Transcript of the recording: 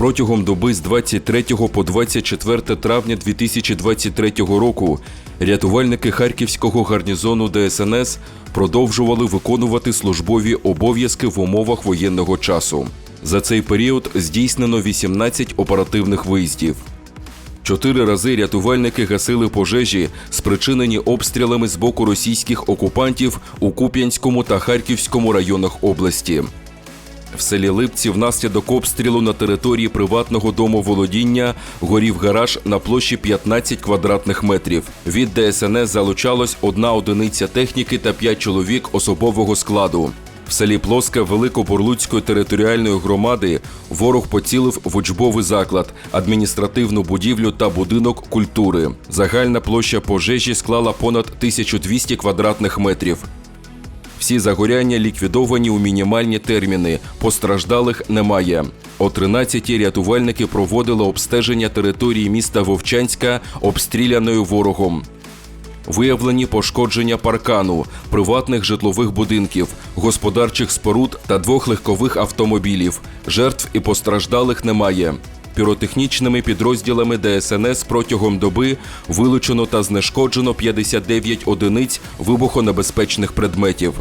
Протягом доби з 23 по 24 травня 2023 року рятувальники Харківського гарнізону ДСНС продовжували виконувати службові обов'язки в умовах воєнного часу. За цей період здійснено 18 оперативних виїздів. Чотири рази рятувальники гасили пожежі, спричинені обстрілами з боку російських окупантів у Куп'янському та Харківському районах області. В селі Липці внаслідок обстрілу на території приватного дому володіння горів гараж на площі 15 квадратних метрів. Від ДСНС залучалось одна одиниця техніки та п'ять чоловік особового складу. В селі Плоска Великобурлуцької територіальної громади ворог поцілив в учбовий заклад, адміністративну будівлю та будинок культури. Загальна площа пожежі склала понад 1200 квадратних метрів. Всі загоряння ліквідовані у мінімальні терміни. Постраждалих немає. О 13-й рятувальники проводили обстеження території міста Вовчанська, обстріляною ворогом. Виявлені пошкодження паркану, приватних житлових будинків, господарчих споруд та двох легкових автомобілів. Жертв і постраждалих немає. Піротехнічними підрозділами ДСНС протягом доби вилучено та знешкоджено 59 одиниць вибухонебезпечних предметів.